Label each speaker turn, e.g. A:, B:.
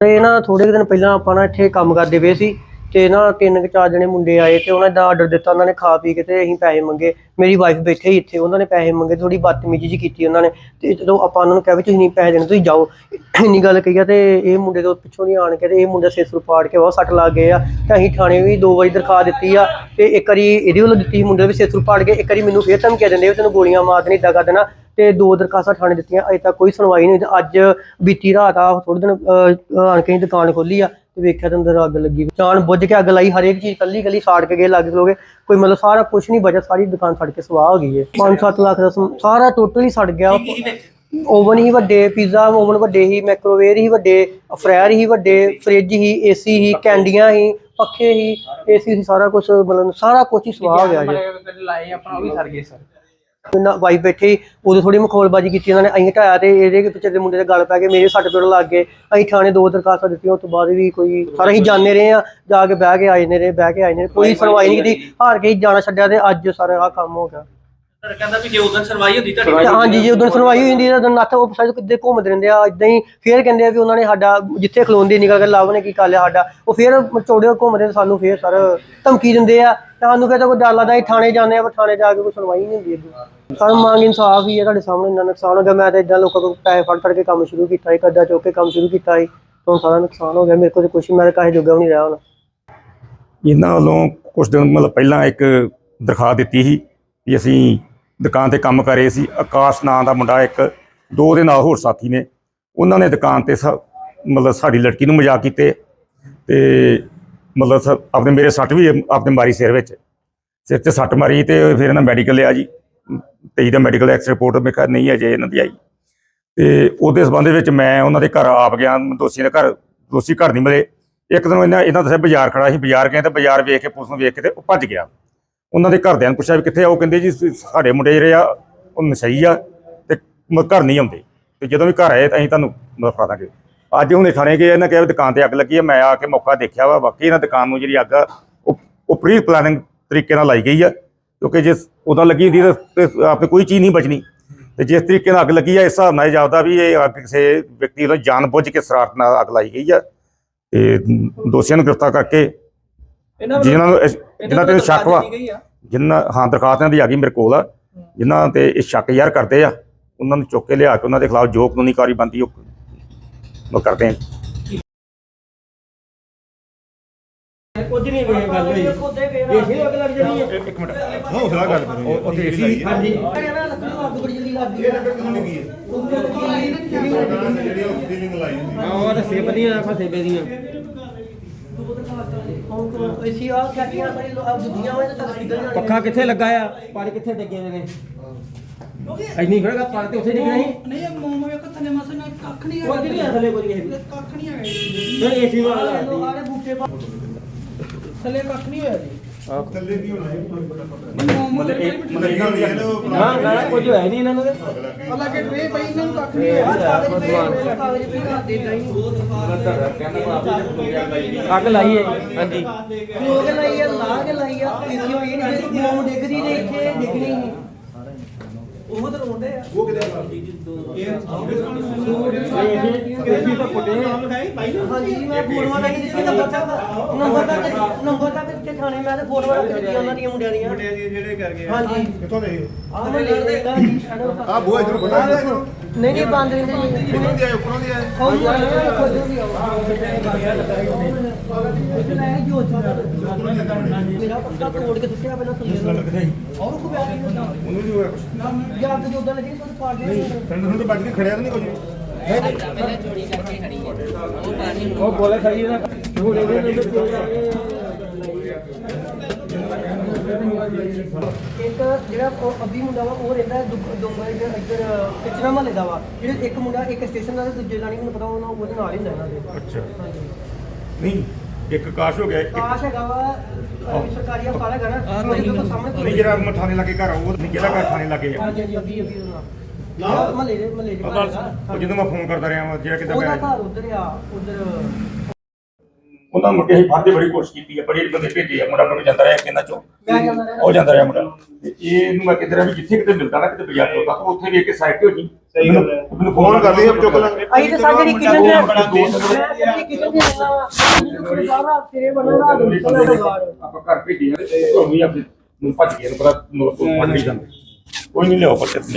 A: ਇਹ ਨਾ ਥੋੜੇ ਕੁ ਦਿਨ ਪਹਿਲਾਂ ਆਪਾਂ ਨਾ ਇੱਥੇ ਕੰਮ ਕਰਦੇ ਪਏ ਸੀ। ਤੇ ਨਾ ਤਿੰਨ ਕੁ ਚਾਰ ਜਣੇ ਮੁੰਡੇ ਆਏ ਤੇ ਉਹਨਾਂ ਦਾ ਆਰਡਰ ਦਿੱਤਾ ਉਹਨਾਂ ਨੇ ਖਾ ਪੀ ਕੇ ਤੇ ਅਸੀਂ ਪੈਸੇ ਮੰਗੇ। ਮੇਰੀ ਵਾਈਫ ਬੈਠੇ ਹੀ ਇੱਥੇ ਉਹਨਾਂ ਨੇ ਪੈਸੇ ਮੰਗੇ ਥੋੜੀ ਬਦਤਮੀਜ਼ੀ ਜੀ ਕੀਤੀ ਉਹਨਾਂ ਨੇ। ਤੇ ਜਦੋਂ ਆਪਾਂ ਉਹਨਾਂ ਨੂੰ ਕਿਹਾ ਵੀ ਤੁਸੀਂ ਨਹੀਂ ਪੈਸੇ ਦੇਣੇ ਤੁਸੀਂ ਜਾਓ। ਇੰਨੀ ਗੱਲ ਕਹੀ ਆ ਤੇ ਇਹ ਮੁੰਡੇ ਤੋਂ ਪਿੱਛੋਂ ਨਹੀਂ ਆਣ ਕੇ ਤੇ ਇਹ ਮੁੰਡਾ ਸਿਰ ਸੁਰ ਪਾੜ ਕੇ ਬਹੁਤ ਸੱਟ ਲੱਗ ਗਏ ਆ। ਤੇ ਅਸੀਂ ਥਾਣੇ ਵੀ ਦੋ ਵਾਰੀ ਦਰਖਾਸਤ ਦਿੱਤੀ ਆ ਤੇ ਇੱਕ ਵਾਰੀ ਇਹਦੇ ਵੱਲੋਂ ਦਿੱਤੀ ਮੁੰਡੇ ਵੀ ਸਿਰ ਸੁਰ ਪਾੜ ਕੇ ਇੱਕ ਵਾਰੀ ਮੈਨੂੰ ਫੇਰ ਧਮਕੀਆਂ ਦਿੰਦੇ ਵੀ ਤੈਨੂੰ ਗੋਲੀਆਂ ਮਾਰ ਦੇਣੀ ਏਦਾਂ ਕਰ ਦੇਣਾ। ਤੇ ਦੋ ਦਰਖਾਸਤਾਂ ਥਾਣੇ ਦਿੱਤੀਆਂ ਅਜੇ ਤੱਕ ਕੋਈ ਸੁਣਵਾਈ ਨਹੀਂ ਅੱਜ ਬੀਤੀ ਰਾਤ ਆ ਥੋੜੇ ਦਿਨ ਅਹ, ਆਣ ਕੇ ਅਸੀਂ ਦੁਕਾਨ ਖੋਲੀ ਆ। ਤੇ ਵੇਖਿਆ ਤੇ ਅੰਦਰ ਅੱਗ ਲੱਗੀ ਜਾਣ ਬੁੱਝ ਕੇ ਅੱਗ ਲਾਈ ਹਰੇਕ ਚੀਜ਼ ਕੱਲੀ ਕੱਲੀ ਸਾੜ ਕੇ ਗਏ ਲੱਗ ਲੋਗੇ ਕੋਈ ਮਤਲਬ ਸਾਰਾ ਕੁਝ ਨਹੀਂ ਬਚਿਆ ਸਾਰੀ ਦੁਕਾਨ ਸੜ ਕੇ ਸਵਾਹ ਹੋ ਗਈ ਹੈ 5-7 ਲੱਖ ਦਾ ਸਮ- ਸਾਰਾ ਟੋਟਲੀ ਸੜ ਗਿਆ। ਓਵਨ ਹੀ ਵੱਡੇ ਪੀਜ਼ਾ ਓਵਨ ਵੱਡੇ ਹੀ ਮਾਈਕ੍ਰੋਵੇਵ ਹੀ ਵੱਡੇ ਫਰਾਇਰ ਹੀ ਵੱਡੇ ਫ੍ਰਿਜ ਹੀ ਏਸੀ ਹੀ ਕੈਂਡੀਆਂ ਹੀ ਪੱਖੇ ਹੀ ਏਸੀ ਸੀ ਸਾਰਾ ਕੁਝ ਮਤਲਬ ਸਾਰਾ ਕੁਝ ਹੀ ਸਵਾਹ ਹੋ ਗਿਆ ਜੀ।
B: ਲਾਏ ਆਪਣਾ ਉਹ ਵੀ ਸਰ ਗਏ ਸਰ।
A: ਨਾ ਵਾਈਫ ਬੈਠੀ ਉਦੋਂ ਥੋੜੀ ਮਖੌਲਬਾਜ਼ੀ ਕੀਤੀ ਇਹਨਾਂ ਨੇ ਅਸੀਂ ਢਾਇਆ ਤੇ ਇਹਦੇ ਪਿੱਛੇ ਦੇ ਮੁੰਡੇ ਦੇ ਗਲ ਪੈ ਗਏ ਮੇਰੇ ਸੱਟ ਪੇੜ ਲੱਗ ਗਏ ਅਸੀਂ ਥਾਣੇ ਦੋ ਦਰਖਾਸਤਾਂ ਦਿੱਤੀਆਂ ਉਸ ਤੋਂ ਬਾਅਦ ਵੀ ਕੋਈ ਸਾਰਾ ਹੀ ਜਾਣੇ ਰਹੇ ਆ ਜਾ ਕੇ ਬਹਿ ਕੇ ਆਏ ਨੇ ਰਹੇ ਬਹਿ ਕੇ ਆਏ ਨੇ ਕੋਈ ਸੁਣਵਾਈ ਨਹੀਂ ਕੀਤੀ ਹਾਰ ਕੇ ਹੀ ਜਾਣਾ ਛੱਡਿਆ ਤੇ ਅੱਜ ਸਾਰਾ ਆਹ ਕੰਮ ਹੋ ਗਿਆ।
C: ਕਹਿੰਦਾ ਵੀ ਜੇ ਉਦੋਂ ਸਰਵਾਈ ਹੁੰਦੀ ਤੁਹਾਡੀ
A: ਤੇ ਹਾਂਜੀ ਜੇ ਉਦੋਂ ਸੁਣਵਾਈ ਹੋਈ ਹੁੰਦੀ ਤਾਂ ਨੱਥ ਉਹ ਸਾਈਡ ਕਿੱਦੇ ਘੁੰਮਦੇ ਰਹਿੰਦੇ ਆ ਇਦਾਂ ਹੀ ਫੇਰ ਕਹਿੰਦੇ ਆ ਵੀ ਉਹਨਾਂ ਨੇ ਸਾਡਾ ਜਿੱਥੇ ਖਲੋਂਦੇ ਨਿਕਲ ਕੇ ਲਵ ਨੇ ਕੀ ਕਰ ਲਿਆ ਸਾਡਾ ਉਹ ਫੇਰ ਚੌੜੇ ਘੁੰਮਦੇ ਤੇ ਸਾਨੂੰ ਫੇਰ ਸਰ ਧਮਕੀ ਦਿੰਦੇ ਆ। ਤੇ ਸਾਨੂੰ ਫੇਰ ਤਾਂ ਕੋਈ ਡਰ ਲੱਗਦਾ ਅਸੀਂ ਥਾਣੇ ਜਾਂਦੇ ਆ ਪਰ ਥਾਣੇ ਜਾ ਕੇ ਕੋਈ ਸੁਣਵਾਈ ਨਹੀਂ ਹੁੰਦੀ ਅੱਗੇ ਸਾਨੂੰ ਮੰਗ ਇਨਸਾਫ ਹੀ ਹੈ ਤੁਹਾਡੇ ਸਾਹਮਣੇ ਇੰਨਾ ਨੁਕਸਾਨ ਹੋ ਗਿਆ ਮੈਂ ਤਾਂ ਇਦਾਂ ਲੋਕਾਂ ਕੋਲ ਪੈਸੇ ਫੜ ਫੜ ਕੇ ਕੰਮ ਸ਼ੁਰੂ ਕੀਤਾ ਸੀ ਕਰਜ਼ਾ ਚੁੱਕ ਕੇ ਕੰਮ ਸ਼ੁਰੂ ਕੀਤਾ ਸੀ ਹੁਣ ਸਾਰਾ ਨੁਕਸਾਨ ਹੋ ਗਿਆ ਮੇਰੇ ਕੋਲ ਤੇ ਕੁਛ ਮੈਂ ਤਾਂ ਕਾਹੇ ਜੋਗਾ ਵੀ ਨਹੀਂ ਰਿਹਾ ਹੁਣ।
D: ਇਹਨਾਂ ਵੱਲੋਂ ਕੁਝ ਦਿਨ ਮਤਲਬ ਪਹਿਲਾਂ ਇੱਕ ਦਰਖਾਸਤ ਦਿੱਤੀ ਸੀ ਵੀ ਅਸੀਂ ਦੁਕਾਨ ਤੇ ਕੰਮ ਕਰ ਰਹੇ ਸੀ। ਆਕਾਸ਼ ਨਾਂ ਦਾ ਮੁੰਡਾ ਇੱਕ, ਦੋ ਦੇ ਨਾਲ ਹੋਰ ਸਾਥੀ ਨੇ। ਉਹਨਾਂ ਨੇ ਦੁਕਾਨ ਤੇ ਸਾ- ਮਤਲਬ ਸਾਡੀ ਲੜਕੀ ਨੂੰ ਮਜ਼ਾਕ ਕੀਤੇ ਤੇ ਮਤਲਬ ਸ- ਆਪਣੇ ਮੇਰੇ ਸੱਟ ਵੀ ਆਪਣੇ ਮਾਰੀ ਸਿਰ ਵਿੱਚ। ਸਿਰ 'ਚ ਸੱਟ ਮਾਰੀ ਤੇ ਫਿਰ ਇਹਨਾਂ ਮੈਡੀਕਲ ਲਿਆ ਜੀ। ਤੇਈ ਦਾ ਮੈਡੀਕਲ ਐਕਸ ਰਿਪੋਰਟ ਮੇਰੇ ਖਿਆਲ ਨਹੀਂ ਅਜੇ ਇਹਨਾਂ ਦੀ ਆਈ। ਤੇ ਉਹਦੇ ਸਬੰਧ ਵਿੱਚ ਮੈਂ ਉਹਨਾਂ ਦੇ ਘਰ ਆਪ ਗਿਆ। ਦੋਸ਼ੀ ਦੇ ਘਰ, ਦੋਸ਼ੀ ਘਰ ਨਹੀਂ ਮਿਲੇ। ਇੱਕ ਦਿਨ ਇਹਨਾਂ ਇਹਨਾਂ ਦੱਸਿਆ ਬਾਜ਼ਾਰ ਖੜਾ ਸੀ। ਬਾਜ਼ਾਰ ਗਏ ਤੇ ਬਾਜ਼ਾਰ ਵੇਖ ਕੇ, ਪੁਲਿਸ ਨੂੰ ਵੇਖ ਕੇ ਤੇ ਉਹ ਭੱਜ ਗਿਆ। ਉਹਨਾਂ ਦੇ ਘਰਦਿਆਂ ਨੂੰ ਪੁੱਛਿਆ ਵੀ ਕਿੱਥੇ ਆ ਉਹ ਕਹਿੰਦੇ ਜੀ ਸਾਡੇ ਮੁੰਡੇ ਜਿਹੜੇ ਆ ਉਹ ਨਸ਼ਈ ਆ ਤੇ ਮ- ਘਰ ਨਹੀਂ ਆਉਂਦੇ। ਤੇ ਜਦੋਂ ਵੀ ਘਰ ਆਏ ਤਾਂ ਅਸੀਂ ਤੁਹਾਨੂੰ ਮਤਲਬ ਦਾਂਗੇ। ਅੱਜ ਹੁਣੇ ਥਾਣੇ ਗਏ ਇਹਨਾਂ ਕਿਹਾ ਵੀ ਦੁਕਾਨ ਤੇ ਅੱਗ ਲੱਗੀ ਹੈ ਮੈਂ ਆ ਕੇ ਮੌਕਾ ਦੇਖਿਆ ਵਾ ਵਾਕਈ ਇਹਨਾਂ ਦੁਕਾਨ ਨੂੰ ਜਿਹੜੀ ਅੱਗ ਆ ਉਹ ਉਹ ਪ੍ਰੀ ਪਲਾਨਿੰਗ ਤਰੀਕੇ ਨਾਲ ਲਾਈ ਗਈ ਆ ਕਿਉਂਕਿ ਜੇ ਉਦੋਂ ਲੱਗੀ ਹੁੰਦੀ ਤਾਂ ਤੇ ਆਪੇ ਕੋਈ ਚੀਜ਼ ਨਹੀਂ ਬਚਣੀ। ਤੇ ਜਿਸ ਤਰੀਕੇ ਨਾਲ ਅੱਗ ਲੱਗੀ ਆ ਇਸ ਹਿਸਾਬ ਨਾਲ ਇਹ ਜਾਪਦਾ ਵੀ ਇਹ ਅੱਗ ਕਿਸੇ ਵਿਅਕਤੀ ਵੱਲੋਂ ਜਾਣ ਬੁੱਝ ਕੇ ਸਰਾਰਤ ਨਾਲ ਅੱਗ ਲਾਈ ਗਈ ਆ। ਤੇ ਦੋਸ਼ੀਆਂ ਨੂੰ ਗ੍ਰਿਫਤਾਰ ਕਰਕੇ ਜਿਨ੍ਹਾਂ ਨੂੰ ਇਸ- ਜਿਨ੍ਹਾਂ ਤੇ ਸ਼ੱਕ ਵਾ। ਜਿਨ੍ਹਾਂ ਹਾਂ ਦਰਖਾਸਤਾਂ ਦੀ ਆ ਗਈ ਮੇਰੇ ਕੋਲ ਆ ਜਿਨ੍ਹਾਂ ਤੇ ਇਹ ਸ਼ੱਕ ਯਾਰ ਕਰਦੇ ਆ ਉਹਨਾਂ ਨੂੰ ਚੁੱਕ ਕੇ ਲਿਆ ਕੇ ਉਹਨਾਂ ਦੇ ਖਿਲਾਫ ਜੋ ਕਾਨੂੰਨੀ ਕਾਰਵਾਈ ਬਣਦੀ ਉਹ ਉਹ ਕਰਦੇ ਆ।
B: ਕੁਝ ਨਹੀਂ ਕੋਈ ਗੱਲ ਹੋਈ। ਇਹ ਅੱਗ ਲੱਗ ਜਾਣੀ ਹੈ
D: ਇੱਕ ਮਿੰਟ। ਹੌਸਲਾ ਗੱਲ ਕਰੋ ਉਹ ਤੇ ਏਸੀ
B: ਹਾਂਜੀ। ਔਰ ਸੇਬ ਦੀਆਂ ਫਸੇਬੇ ਦੀਆਂ।
A: ਅਸੀਂ ਆ ਛੱਡੀਆਂ ਸਾਰੀ ਬੁੱਧੀਆਂ ਹੋਏ ਤਾਂ ਨਿਕਲ ਜਾਣਗੇ
B: ਪੱਖਾ ਕਿੱਥੇ ਲੱਗਾ ਆ? ਪਾਣੀ ਕਿੱਥੇ ਡਿੱਗੇ ਨੇ? ਇੰਨੀ ਖੜਗਾ ਪਾਣੀ ਤੇ ਉੱਥੇ ਡਿੱਗਣਾ ਸੀ
E: ਨਹੀਂ ਇਹ ਮੋਮ ਵੇਖੋ ਥੱਲੇ ਮਸਾ ਨਾ ਕੱਖ ਨਹੀਂ
B: ਉਹ ਜਿਹੜੀ ਥੱਲੇ ਕੋਈ ਨਹੀਂ
E: ਕੱਖ ਨਹੀਂ ਹੈਗਾ।
B: ਫਿਰ ਏਸੀ ਵਾਲਾ
A: ਆਲੇ ਬੂਟੇ
E: ਥੱਲੇ ਕੱਖ ਨਹੀਂ ਹੋਇਆ ਜੀ।
B: ਨਾ ਗਾਣਾ ਕੁਝ ਹੋਇਆ ਨਹੀਂ ਇਹਨਾਂ ਨੂੰ
E: ਅੱਲਾ ਕੇ ਟਰੇ ਪਈ ਇਹਨਾਂ ਨੂੰ ਕੱਖ ਨਹੀਂ ਹੋਇਆ
B: ਅੱਗ ਲਾਈ ਹੈ ਹਾਂਜੀ
A: ਲੋਕ ਲਾਈ ਆ ਲਾ ਕੇ ਲਾਈ ਆ ਪੀਸੀ ਹੋਈ ਨਹੀਂ ਮੋਮ ਡਿੱਗਦੀ ਤੇ ਇੱਥੇ ਡਿੱਗਣੀ ਨਹੀਂ ਉਹ ਤਾਂ ਰੋਂਦੇ ਆ
B: ਏਸੀ ਤਾਂ ਪੁੱਟੇ
A: ਹਾਂਜੀ ਮੈਂ ਫੋਟੋਆਂ ਲੈ ਕੇ ਦਿੱਤੀ ਨੰਬਰ ਨੰਬਰ ਤੱਕ ਨੰਬਰ ਥਾਣੇ ਮੈਂ ਤੇ ਫੋਟੋਆਂ ਦਿੱਤੀਆਂ ਉਹਨਾਂ ਦੀਆਂ ਮੁੰਡਿਆਂ ਦੀਆਂ। ਮੁੰਡਿਆਂ ਦੀਆਂ ਜਿਹੜੇ ਕਰ ਗਏ ਹਾਂਜੀ।
D: ਕਿੱਥੋਂ ਦੇ
A: ਆਹ ਮੈਂ ਲੈ ਦੇ
D: ਆ ਬੂਹਾ ਇਧਰ ਬੰਦਾ
A: ਨਹੀਂ ਨਹੀਂ ਬੰਦ ਨਹੀਂ ਸੀ
D: ਕਿੱਥੋਂ ਦੀ ਆਏ ਉੱਪਰੋਂ ਦੀ ਆਏ।
A: ਉਹ ਜਾਣੇ ਆ ਖੋਜੋ ਵੀ ਆਓ ਮੇਰਾ ਪੱਕਾ ਤੋੜ ਕੇ ਸੁੱਟਿਆ ਪਹਿਲਾਂ ਨੂੰ। ਔਰ ਕੋ ਬਿਆਨ ਨਹੀਂ
D: ਉਹਨੂੰ ਵੀ ਹੋਇਆ ਕੁਛ?
A: ਜਾਂ ਤੇ ਉਦਾਂ ਲੱਗੀ ਕੋਈ ਪਾੜ ਦੇ
D: ਪਿੰਡ ਨੂੰ ਤਾਂ ਬੱਜ ਕੇ ਖੜਿਆ ਤਾਂ ਨਹੀਂ ਕੁਝ।
B: ਉਹ ਬੋਲੇ ਖੜੀ ਨਾ। ਝੂੜੇ ਦੇ
A: ਇੱਕ ਜਿਹੜਾ ਉਹ ਅੱਬੀ ਮੁੰਡਾ ਵਾ ਉਹ ਰਹਿੰਦਾ ਦੋਂਗਲ ਦੇ ਇੱਧਰ ਕਿਚਨਾ ਮਹੱਲੇ ਦਾ ਵਾ। ਜਿਹੜਾ ਇੱਕ ਮੁੰਡਾ ਇੱਕ ਸਟੇਸ਼ਨ ਦਾ ਤੇ ਦੂਜੇ ਦਾ ਨਹੀਂ ਮੈਨੂੰ ਪਤਾ ਉਹਨਾਂ ਉਹਦੇ ਨਾਲ ਹੀ ਰਹਿੰਦਾ ਇਹਨਾਂ ਦੇ
D: ਅੱਛਾ।
A: ਹਾਂਜੀ।
D: ਨਹੀਂ ਇੱਕ ਕਾਸ਼ ਹੋ ਗਿਆ ਇੱਕ
A: ਕਾਸ਼ ਹੈਗਾ ਵਾ ਅਹ ਸਰਕਾਰੀ ਹਸਪਤਾਲ ਹੈਗਾ ਨਾ ਉਹਦੇ ਬਿਲਕੁਲ ਸਾਹਮਣੇ
D: ਨਹੀਂ ਜਿਹੜਾ ਮਠਾਣੇ ਲਾਗੇ ਘਰ ਆ, ਉਹ ਨਹੀਂ ਜਿਹੜਾ ਘਰ ਥਾਣੇ ਲਾਗੇ ਆ।
A: ਹਾਂਜੀ ਹਾਂਜੀ ਅੱਬੀ ਅੱਬੀ ਉਹਦਾ ਨਾਲ। ਮਹੱਲੇ ਦੇ ਮਹੱਲੇ ਦੇ
D: ਉਹ ਜਦੋਂ ਮੈਂ ਫੋਨ ਕਰਦਾ ਰਿਹਾ ਵਾਂ, ਜਿਹੜਾ ਕਿਦਾਂ
A: ਉਹਦਾ
D: ਮੈਂ
A: ਘਰ ਉਧਰ ਆ ਉਧਰ
D: ਉਹਨਾਂ ਨੂੰ ਮੁੰਡੇ ਅਸੀਂ ਫੜਦੇ ਬੜੀ ਕੋਸ਼ਿਸ਼ ਕੀਤੀ ਆ ਬੜੇ ਬੰਦੇ ਭੇਜੇ ਆ ਮੁੰਡਾ ਮੁੰਡਾ ਜਾਂਦਾ ਰਿਹਾ ਕਿ ਇਹਨਾਂ ਚੋਂ। ਉਹ ਜਾਂਦਾ ਰਿਹਾ ਮੁੰਡਾ। ਤੇ ਇਹਨੂੰ ਮੈਂ ਕਿਧਰ ਵੀ ਜਿੱਥੇ ਕਿਤੇ ਮਿਲਦਾ ਨਾ ਕਿਤੇ ਬਾਜ਼ਾਰ ਤੋਂ ਤਾਂ ਉੱਥੇ ਵੇਖ ਕੇ ਸਾਈਡ ਤੇ ਹੋ ਜੀ। ਸਹੀ ਗੱਲ ਹੈ। ਮੈਨੂੰ
F: ਫੋਨ ਕਰਦੇ ਆ ਚੁੱਕ ਲਾਂਗੇ
A: ਅਸੀਂ ਤੇ ਸਾਡੇ ਕਿਚਨ ਦੇ
D: ਬੜਾ ਦੋਸਤ
A: ਕਿਚਨ ਦੇ ਸਾਰਾ ਤੇਰੇ ਬਣਾ ਦਾ
D: ਆਪਾਂ ਘਰ ਭੇਜੀ ਆ ਤੇ ਉਹ ਵੀ ਆਪਣੇ ਨੂੰ ਭੱਜ ਗਏ ਨੂੰ ਪਤਾ ਨੂੰ ਫੜ ਲਈ ਜਾਂਦੇ। ਕੋਈ ਨਹੀਂ ਲਿਆਓ ਪੱਤੇ ਤੇ